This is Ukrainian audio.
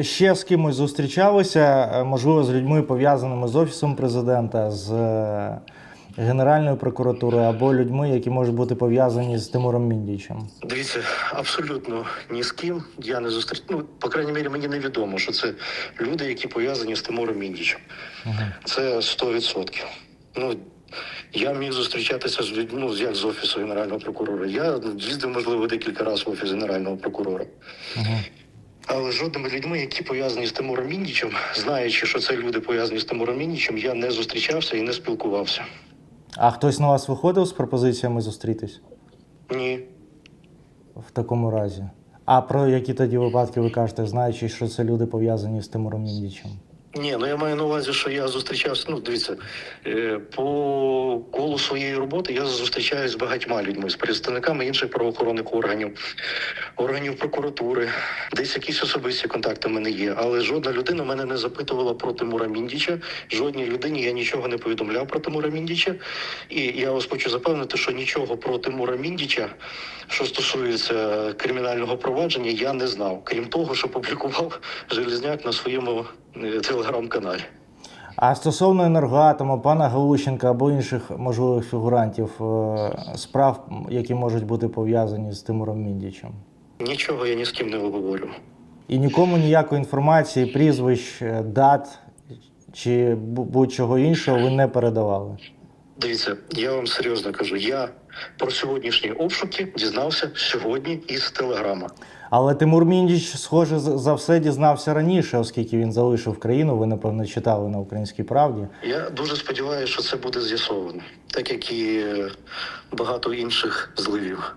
Ще з кимось зустрічалися, е, можливо, з людьми пов'язаними з офісом президента, з е, Генеральною прокуратурою або людьми, які можуть бути пов'язані з Тимуром Міндічем. Дивіться, абсолютно ні з ким я не зустріч. Ну, по крайній мірі, мені невідомо, що це люди, які пов'язані з Тимуром Міндічем. Це 100%. Ну, я міг зустрічатися з людьми, ну, як з офісу генерального прокурора. Я їздив, можливо, декілька разів в офіс генерального прокурора. Але з жодними людьми, які пов'язані з Тимуром Міндічем, знаючи, що це люди пов'язані з Тимуром Міндічем, я не зустрічався і не спілкувався. А хтось на вас виходив з пропозиціями зустрітись Ні. в такому разі? А про які тоді випадки ви кажете, знаючи, що це люди пов'язані з Тимуром Міндічем? Ні, ну я маю на увазі, що я зустрічався. Ну, дивіться, е, по колу своєї роботи я зустрічаюся з багатьма людьми, з представниками інших правоохоронних органів, органів прокуратури. Десь якісь особисті контакти в мене є. Але жодна людина мене не запитувала про Тимура Міндіча. Жодній людині я нічого не повідомляв про Тимура Міндіча. І я вас хочу запевнити, що нічого про Тимура Міндіча, що стосується кримінального провадження, я не знав. Крім того, що публікував Железняк на своєму е, телеграм-каналі. А стосовно енергоатому, пана Галущенка або інших можливих фігурантів е, справ, які можуть бути пов'язані з Тимуром Міндічем. Нічого я ні з ким не обговорю. І нікому ніякої інформації, прізвищ, е, дат чи бу- будь-чого іншого ви не передавали. Дивіться, я вам серйозно кажу. Я про сьогоднішні обшуки дізнався сьогодні із телеграма. Але Тимур Міндіч, схоже, за все дізнався раніше, оскільки він залишив країну. Ви напевно читали на українській правді. Я дуже сподіваюся, що це буде з'ясовано, так як і е, багато інших зливів.